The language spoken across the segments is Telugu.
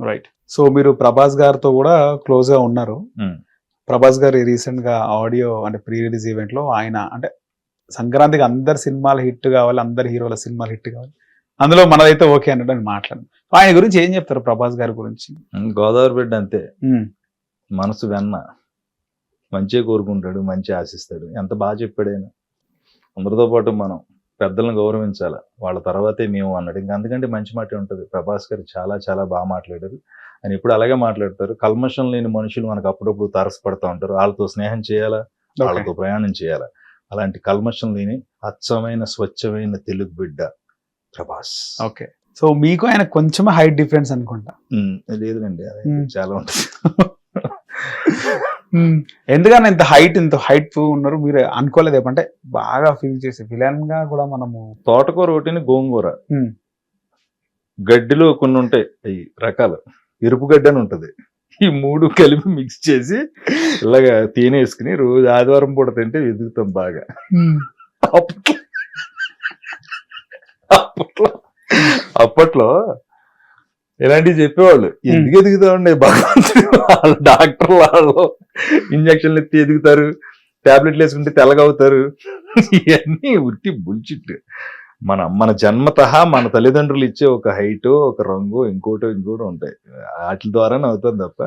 రైట్ సో మీరు ప్రభాస్ గారితో కూడా క్లోజ్గా ఉన్నారు. Hmm. ప్రభాస్ గారి రీసెంట్గా ఆడియో అంటే ప్రీ రిలీజ్ ఈవెంట్లో ఆయన అంటే సంక్రాంతికి అందరి సినిమాలు హిట్ కావాలి అందరి హీరోల సినిమాలు హిట్ కావాలి. అందులో మనదైతే ఓకే అన్నట్టు అని మాట్లాడు ఆయన గురించి ఏం చెప్తారు ప్రభాస్ గారి గురించి? గోదావరి బిడ్డ అంతే. Hmm. మనసు వెన్న. మంచిగా కోరుకుంటాడు మంచి ఆశిస్తాడు. ఎంత బాగా చెప్పాడు ఆయన. అందరితో పాటు మనం పెద్దలను గౌరవించాలి. వాళ్ళ తర్వాతే మేము అన్నాడు. ఇంకా అందుకంటే మంచి మాట ఉంటుంది. ప్రభాస్ గారు చాలా చాలా బాగా మాట్లాడారు. ఆయన ఇప్పుడు అలాగే మాట్లాడతారు. కల్మషం లేని మనుషులు మనకు అప్పుడప్పుడు తరసపడుతూ ఉంటారు. వాళ్ళతో స్నేహం చేయాలా? వాళ్ళతో ప్రయాణం చేయాలా? అలాంటి కల్మషం లేని అచ్చమైన స్వచ్ఛమైన తెలుగు బిడ్డ ప్రభాస్. ఓకే. సో మీకు ఆయన కొంచెం హైట్ డిఫరెన్స్ అనుకుంటా. లేదులేండి. ఉమ్. చాలా ఉంటుంది. ఎందుకని ఇంత హైట్ ఇంత హైట్ ఉన్నారు మీరు అనుకోలేదు. ఏమంటే బాగా ఫీల్ చేసి విలన్గా కూడా మనము తోటకూర ఒకటిని గోంగూర. ఉమ్. గడ్డిలో కొన్ని ఉంటాయి. అవి రకాలు. ఎరుపు గడ్డి అని ఉంటది. ఈ మూడు కలిపి మిక్స్ చేసి ఇలాగా తినేసుకుని రోజు ఆదివారం పూట తింటే ఎదుగుతాం బాగా. అప్పట్లో అప్పట్లో అప్పట్లో ఇలాంటివి చెప్పేవాళ్ళు. ఎందుకు ఎదుగుతామండి భగవంతుడు వాళ్ళు డాక్టర్ వాళ్ళు ఇంజక్షన్లు ఎత్తి ఎదుగుతారు టాబ్లెట్లు వేసుకుంటే తెల్లగా అవుతారు ఇవన్నీ ఉట్టి బుల్చిట్ మన మన జన్మత మన తల్లిదండ్రులు ఇచ్చే ఒక హైట్ ఒక రంగు ఇంకోటో ఇంకోటో ఉంటాయి. వాటి ద్వారానే అవుతుంది తప్ప.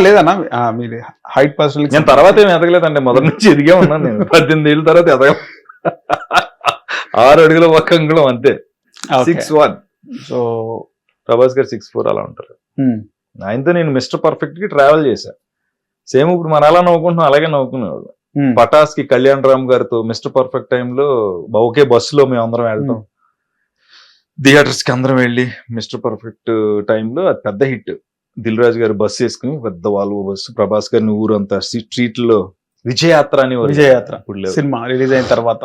లేదన్నా ఆ, మీరు హైట్ పర్సనల్ నేను తర్వాత ఏం ఎదగలేదండి. మొదటి నుంచి ఎదిగే ఉన్నాను నేను. పద్దెనిమిది ఏళ్ళ తర్వాత ఎదగ ఆరు అడుగుల ఒక అంగుళం అంతే. సిక్స్ వన్ సో ప్రభాస్ గారు సిక్స్ ఫోర్ అలా ఉంటారు. ఆయనతో నేను మిస్టర్ పర్ఫెక్ట్కి ట్రావెల్ చేశా. సేమ్ ఇప్పుడు మనం ఎలా నవ్వుకుంటున్నాం అలాగే నవ్వుకునేవాడు పటాస్కి కళ్యాణ్ రామ్ గారితో మిస్టర్ పర్ఫెక్ట్ టైంలో ఒకే బస్సులో మేము అందరం వెళ్ళటం థియేటర్స్కి అందరం వెళ్ళి మిస్టర్ పర్ఫెక్ట్ టైంలో అది పెద్ద హిట్. దిల్ రాజు గారు బస్సు వేసుకుని పెద్ద వాళ్ళు బస్సు ప్రభాస్ గారిని ఊరంతా స్ట్రీట్లో విజయయాత్ర అని. విజయయాత్ర. సినిమా రిలీజ్ అయిన తర్వాత.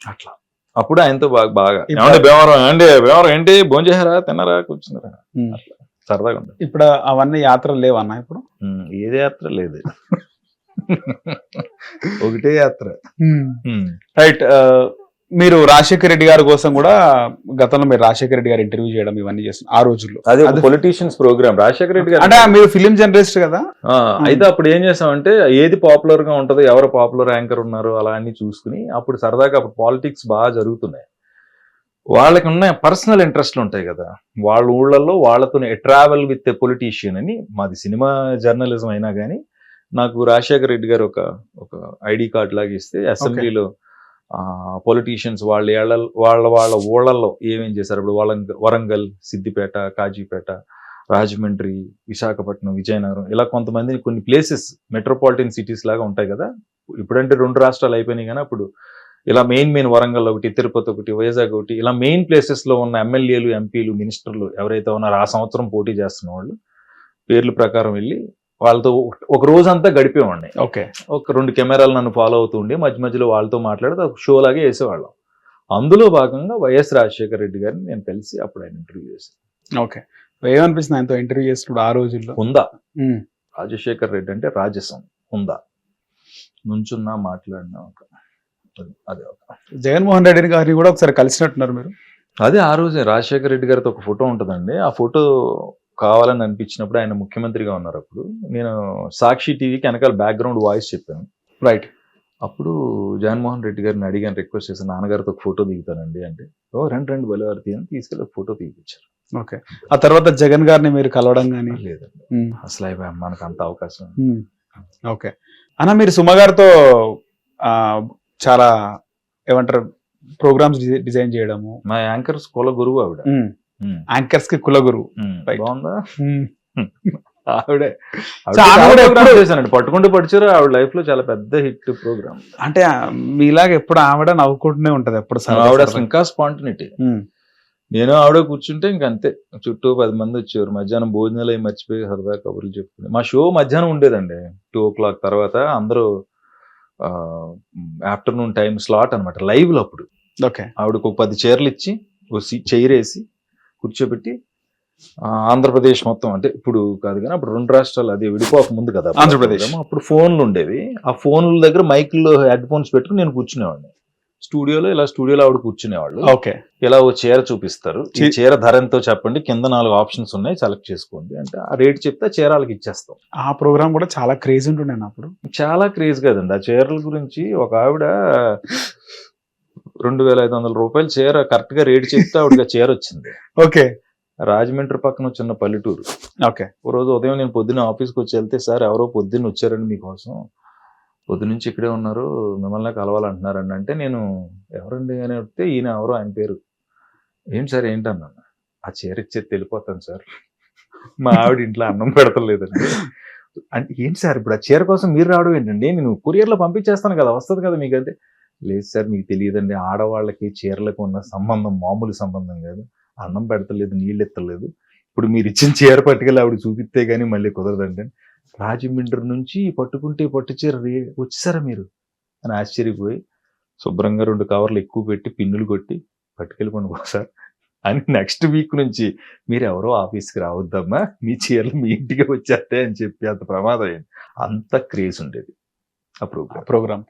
అట్లా. అప్పుడు ఆయనతో బాగా బాగా. ఏమంటే భీమవరం ఏంటి భీమవరం ఏంటి? భోంచేసారా తిన్నారా? కూర్చున్నారా. సరదాగా ఉంటుంది ఇప్పుడు అవన్నీ యాత్రలు లేవన్నా ఇప్పుడు? ఏది యాత్ర? లేదు. ఒకటే యాత్ర. రైట్ మీరు రాజశేఖర రెడ్డి గారి కోసం కూడా గతంలో మీరు రాజశేఖర రెడ్డి గారు ఇంటర్వ్యూ చేయడం ఇవన్నీ చేస్తున్నారు ఆ రోజుల్లో. అది పొలిటీషియన్స్ ప్రోగ్రామ్ రాజశేఖర రెడ్డి అంటే గారు మీరు ఫిలిం జర్నలిస్ట్ కదా? అయితే అప్పుడు ఏం చేసామంటే ఏది పాపులర్గా ఉంటదో ఎవరు పాపులర్ యాంకర్ ఉన్నారు అలా అన్ని చూసుకుని అప్పుడు సరదాగా అప్పుడు పాలిటిక్స్ బాగా జరుగుతున్నాయి. వాళ్ళకి ఉన్న పర్సనల్ ఇంట్రెస్ట్లు ఉంటాయి కదా. వాళ్ళ ఊళ్ళల్లో వాళ్ళతో ట్రావెల్ విత్ ఎ పొలిటీషియన్ అని మాది సినిమా జర్నలిజం అయినా కానీ నాకు రాజశేఖర రెడ్డి గారు ఒక ఒక ఐడి కార్డ్ లాగా ఇస్తే అసెంబ్లీలో పొలిటీషియన్స్ వాళ్ళ ఏళ్ళ వాళ్ళ వాళ్ళ ఊళ్ళల్లో ఏమేం చేశారు? ఇప్పుడు వరంగల్ వరంగల్ సిద్దిపేట కాజీపేట రాజమండ్రి విశాఖపట్నం విజయనగరం ఇలా కొంతమంది కొన్ని ప్లేసెస్ మెట్రోపాలిటన్ సిటీస్ లాగా ఉంటాయి కదా? ఇప్పుడంటే రెండు రాష్ట్రాలు అయిపోయినాయి కానీ అప్పుడు ఇలా మెయిన్ మెయిన్ వరంగల్ ఒకటి తిరుపతి ఒకటి వైజాగ్ ఒకటి ఇలా మెయిన్ ప్లేసెస్లో ఉన్న ఎమ్మెల్యేలు ఎంపీలు మినిస్టర్లు ఎవరైతే ఉన్నారో ఆ సంవత్సరం పోటీ చేస్తున్న వాళ్ళు పేర్ల ప్రకారం వెళ్ళి వాళ్ళతో ఒక- రోజంతా గడిపేవాడిని. ఓకే. ఒక రెండు కెమెరాలు నన్ను ఫాలో అవుతూ ఉండి మధ్య మధ్యలో వాళ్ళతో మాట్లాడితే ఒక షో లాగే వేసేవాళ్ళం అందులో భాగంగా వైఎస్ రాజశేఖర రెడ్డి గారిని నేను కలిసి అప్పుడు ఆయన ఇంటర్వ్యూ చేశాను. ఓకే. ఏమనిపిస్తుంది ఆయనతో ఇంటర్వ్యూ చేసినప్పుడు ఆ రోజుల్లో? ఉందా. రాజశేఖర్ రెడ్డి అంటే రాజసం. ఉందా నుంచున్నా మాట్లాడినా ఒక అది- అదే ఒక. జగన్మోహన్ రెడ్డి గారిని కూడా ఒకసారి కలిసినట్టున్నారు మీరు? అదే ఆ రోజే రాజశేఖర రెడ్డి గారితో ఒక ఫోటో ఉంటుందండి. ఆ ఫోటో కావాలని అనిపించినప్పుడు ఆయన ముఖ్యమంత్రిగా ఉన్నారు అప్పుడు. నేను సాక్షి టీవీకి వెనకాల బ్యాక్గ్రౌండ్ వాయిస్ చెప్పాను. రైట్ అప్పుడు జగన్మోహన్ రెడ్డి గారిని అడిగాను రిక్వెస్ట్ చేశాను నాన్నగారితో ఒక ఫోటో దిగుతానండి అంటే. ఓ రెండు రెండు బలివారతి అని తీసుకెళ్ళి ఫోటో తీపించారు ఓకే ఆ తర్వాత జగన్ గారిని మీరు కలవడం కానీ లేదండి. ఉమ్. అసలు అయి మనకు అంత అవకాశం. ఓకే అన్న మీరు సుమ గారితో ఆ, చాలా ఏమంటారు ప్రోగ్రామ్స్ డిజైన్ చేయడము? మా యాంకర్స్ కుల గురువు ఆవిడ. ఉమ్, యాంకర్స్కి కులగురు. బాగుందా? ఉమ్. ఆవిడే. చేశానండి పట్టుకుంటూ పడిచారు. ఆవిడ లైఫ్లో చాలా పెద్ద హిట్ ప్రోగ్రామ్. అంటే మీలాగా ఎప్పుడు ఆవిడ నవ్వుకుంటూనే ఉంటది ఎప్పుడు ఆవిడ అసలు. ఇంకా స్పాంటినిటీ. నేను ఆవిడ కూర్చుంటే ఇంక అంతే. చుట్టూ పది మంది వచ్చేవారు. మధ్యాహ్నం భోజనాలు అవి మర్చిపోయి సరదా కబుర్లు చెప్పుకుని. మా షో మధ్యాహ్నం ఉండేదండి. టూ ఓ క్లాక్ తర్వాత అందరూ ఆఫ్టర్నూన్ టైం స్లాట్ అనమాట లైవ్లో అప్పుడు. ఓకే. ఆవిడకు ఒక పది చీరలు ఇచ్చి ఒక చైర్ వేసి కూర్చోబెట్టి ఆంధ్రప్రదేశ్ మొత్తం అంటే ఇప్పుడు కాదు కానీ అప్పుడు రెండు రాష్ట్రాలు అది విడిపోక ముందు కదా. ఆంధ్రప్రదేశ్. అప్పుడు ఫోన్లు ఉండేవి. ఆ ఫోన్ల దగ్గర మైక్లో హెడ్ ఫోన్స్ పెట్టుకుని నేను కూర్చునేవాడిని. స్టూడియోలో ఇలా స్టూడియోలో ఆవిడ కూర్చునేవాళ్ళు. ఓకే. ఇలా ఓ చీర చూపిస్తారు. ఈ చీర ధర ఎంతో చెప్పండి. కింద నాలుగు ఆప్షన్స్ ఉన్నాయి సెలెక్ట్ చేసుకోండి అంటే ఆ రేట్ చెప్తే చీర వాళ్ళకి ఇచ్చేస్తాం. ఆ ప్రోగ్రామ్ కూడా చాలా క్రేజ్ ఉంటుండే అప్పుడు. చాలా క్రేజ్ కదండి. ఆ చీరల గురించి ఒక ఆవిడ రెండు వేల ఐదు వందల రూపాయల చీర కరెక్ట్గా రేట్ చెప్తే ఆవిడకి చీర వచ్చింది. ఓకే. రాజమండ్రి పక్కన చిన్న పల్లెటూరు. ఓకే. ఓ రోజు ఉదయం నేను పొద్దున్న ఆఫీస్కి వచ్చి వెళ్తే సార్ ఎవరో పొద్దున్న వచ్చారండి మీకోసం. పొద్దు నుంచి ఇక్కడే ఉన్నారు మిమ్మల్ని కలవాలంటున్నారండి. అంటే నేను ఎవరండి? అని వస్తే ఈయన ఎవరో ఆయన పేరు. ఏం సార్ ఏంటన్నాను ఆ చీర ఇచ్చేది వెళ్ళిపోతాను సార్. మా ఆవిడ ఇంట్లో అన్నం పెడతలేదండి. అంటే ఏంటి సార్ ఇప్పుడు ఆ చీర కోసం మీరు రావడం ఏంటండి? నేను కొరియర్లో పంపించేస్తాను కదా వస్తుంది కదా మీకు అంటే లేదు సార్ మీకు తెలియదండి. ఆడవాళ్ళకి చీరలకు ఉన్న సంబంధం మామూలు సంబంధం కాదు. అన్నం పెడతలేదు నీళ్ళు ఎత్తలేదు. ఇప్పుడు మీరు ఇచ్చిన చీర పట్టుకెళ్ళి ఆవిడ చూపిస్తే కానీ మళ్ళీ కుదరదండి. రాజమండ్రి నుంచి పట్టుకుంటే పట్టు చీర రే వచ్చేసారా మీరు? అని ఆశ్చర్యపోయి శుభ్రంగా రెండు కవర్లు ఎక్కువ పెట్టి పిన్నులు కొట్టి పట్టుకెళ్ళిపోండి పో సార్ అని నెక్స్ట్ వీక్ నుంచి మీరు ఎవరో ఆఫీస్కి రావద్దమ్మా మీ చీరలు మీ ఇంటికి వచ్చేస్తాయి అని చెప్పి అంత ప్రమాదం అంత క్రేజ్ ఉండేది. ఆ ప్రోగ్రామ్. ప్రోగ్రామ్.